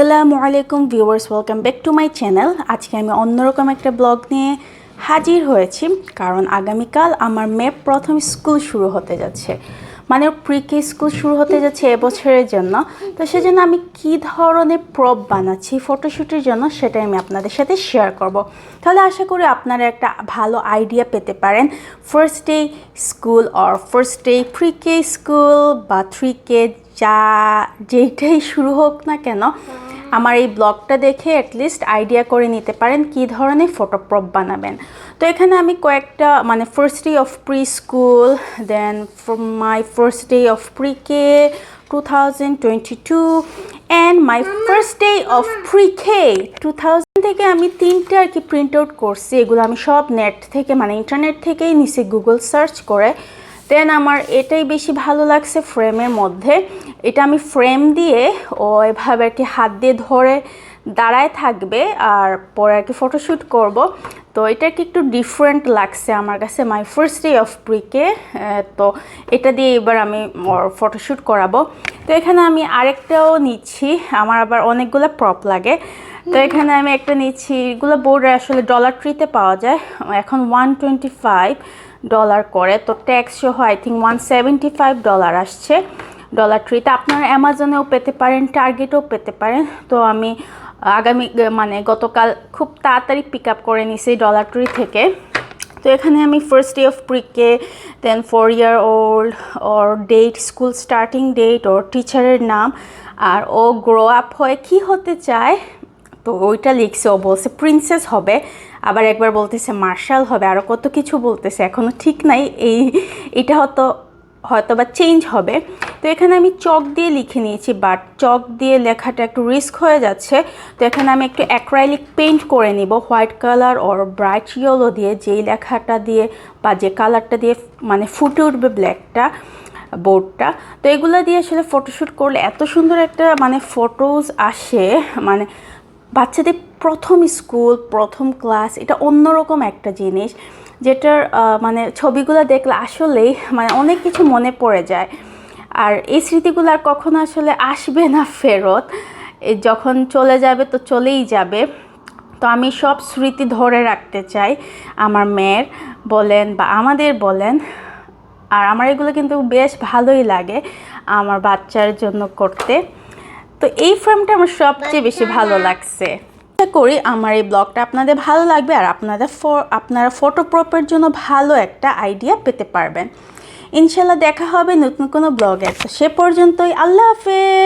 আসসালামু আলাইকুম viewers welcome back to my channel আজকে আমি অন্যরকম একটা ব্লগ নিয়ে হাজির হয়েছি, কারণ আগামীকাল আমার মেয়ে প্রথম স্কুল শুরু হতে যাচ্ছে। মানে প্রি কে স্কুল শুরু হতে যাচ্ছে এবছরের জন্য। তো সেজন্য আমি কি ধরনের প্রপ বানাচ্ছি ফটোশ্যুটের জন্য সেটাই আমি আপনাদের সাথে শেয়ার করব। তাহলে আশা করি আপনারা একটা ভালো আইডিয়া পেতে পারেন। First day school or first day pre K school বা থ্রি কে যা যেটাই শুরু হোক না কেন আমার এই ব্লগটা দেখে অ্যাটলিস্ট আইডিয়া করে নিতে পারেন কী ধরনের ফটোপ্রপ বানাবেন। তো এখানে আমি কয়েকটা মানে first day of preschool then my first day of pre K two thousand twenty two and my first day of pre K two thousand থেকে আমি তিনটে আর কি প্রিন্ট আউট করছি এগুলো আমি সব নেট থেকে মানে ইন্টারনেট থেকেই নিছি গুগল সার্চ করে। দেন আমার এটাই বেশি ভালো লাগছে ফ্রেমের মধ্যে। এটা আমি ফ্রেম দিয়ে ও এভাবে আর কি হাত দিয়ে ধরে দাঁড়ায় থাকবে আর পরে আর কি ফটোশ্যুট করব। তো এটা কি একটু ডিফারেন্ট লাগছে আমার কাছে my first day of pre K তো এটা দিয়ে এবার আমি ফটোশ্যুট করাবো। তো এখানে আমি আরেকটাও নিচ্ছি, আমার আবার অনেকগুলো প্রপ লাগে। তো এখানে আমি একটা নিচ্ছি, এগুলো বোর্ডে আসলে ডলার ট্রিতে পাওয়া যায়। এখন ওয়ান টোয়েন্টি ফাইভ ডলার করে। তো ট্যাক্স সহ I think one seventy five dollar আসছে ডলার ট্রিতে আপনারা অ্যামাজনেও পেতে পারেন টার্গেটেও পেতে পারেন। তো আমি, আগামী মানে গতকাল খুব তাড়াতাড়ি পিক আপ করে নিছি ডলার ট্রি থেকে। তো এখানে আমি first day of pre K then four year old or date school starting date ওর টিচারের নাম। আর ও গ্রো আপ হয়ে কী হতে চায়, তো ওইটা লিখছে। ও বলছে প্রিন্সেস হবে। আবার একবার বলতেছে, মার্শাল হবে আরও কত কিছু বলতেছে এখনও ঠিক নাই। এই, এটা হয়তো হয়তো বা চেঞ্জ হবে। তো এখানে আমি চক দিয়ে লিখে নিয়েছি, বাট চক দিয়ে লেখাটা একটু রিস্ক হয়ে যাচ্ছে। তো এখানে আমি একটু অ্যাক্রাইলিক পেন্ট করে নিব, white colour or bright yellow দিয়ে, যেই লেখাটা দিয়ে বা যে কালারটা দিয়ে মানে ফুটে উঠবে ব্ল্যাকটা, বোর্ডটা। তো এগুলো দিয়ে আসলে ফটোশ্যুট করলে এত সুন্দর একটা মানে ফটোজ আসে মানে বাচ্চাদের প্রথম স্কুল, প্রথম ক্লাস, এটা অন্যরকম একটা জিনিস যেটার মানে ছবিগুলো দেখলে আসলেই মানে অনেক কিছু মনে পড়ে যায়। আর এই স্মৃতিগুলো আর কখনো আসলে আসবে না ফেরত। যখন চলে যাবে তো চলেই যাবে। তো আমি সব স্মৃতি ধরে রাখতে চাই আমার মেয়ের বলেন বা আমাদের বলেন। আর আমার এগুলো কিন্তু বেশ ভালোই লাগে আমার বাচ্চার জন্য করতে। তো এই ফ্রেমটা আমার সবচেয়ে বেশি ভালো লাগছে। আশা করি আমার এই ব্লগটা আপনাদের ভালো লাগবে আর আপনাদের আপনারা ফটো প্রপের জন্য ভালো একটা আইডিয়া পেতে পারবেন। ইনশাল্লাহ দেখা হবে নতুন কোনো ব্লগে। সে পর্যন্তই, আল্লাহ হাফেজ!